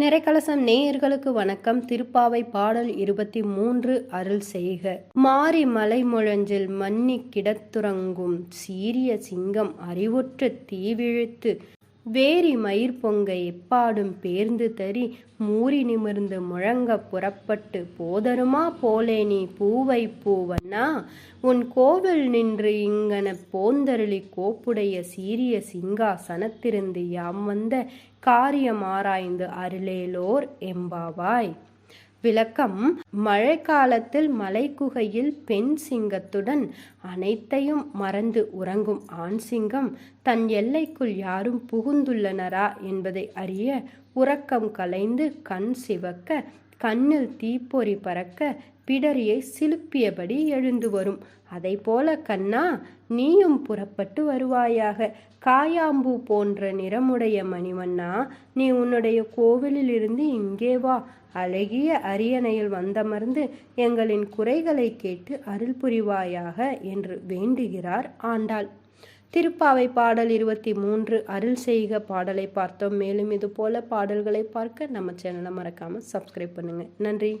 நிறைக்கலசம் நேயர்களுக்கு வணக்கம். திருப்பாவை பாடல் இருபத்தி மூன்று அருள் செய்க. மாரி மலை முழஞ்சில் மன்னி கிடத்துறங்கும் சீரிய சிங்கம் அறிவுற்று தீவிழித்து வேரி மயிர் பொங்க எப்பாடும் பேர்ந்து தறி மூறி நிமிர்ந்து முழங்க புறப்பட்டு போதருமா போலே நீ பூவை பூவண்ணா உன் கோவில் நின்று இங்கன போந்தருளி கோப்புடைய சீரிய சிங்காசனத்திருந்து யாம் வந்த காரியம் ஆராய்ந்து அருளேலோர் எம்பாவாய் விளக்கம் மழைக்காலத்தில் மலைக்குகையில் பெண் சிங்கத்துடன் அனைத்தையும் மறந்து உறங்கும் ஆண் சிங்கம் தன் எல்லைக்குள் யாரும் புகுந்துள்ளனரா என்பதை அறிய உறக்கம் கலைந்து கண் சிவக்க கண்ணில் தீப்பொறி பறக்க பிடரியை சிலுப்பியபடி எழுந்து வரும். அதை போல கண்ணா நீயும் புறப்பட்டு வருவாயாக. காயாம்பூ போன்ற நிறமுடைய மணிவண்ணா நீ உன்னுடைய கோவிலிலிருந்து இங்கே வா. அழகிய அரியணையில் வந்தமர்ந்து எங்களின் குறைகளை கேட்டு அருள் புரிவாயாக என்று வேண்டுகிறார் ஆண்டாள். திருப்பாவை பாடல் இருபத்தி மூன்று அருள் செய்க பாடலை பார்த்தோம். மேலும் இது போல பாடல்களை பார்க்க நம்ம சேனலை மறக்காமல் சப்ஸ்கிரைப் பண்ணுங்கள் நன்றி.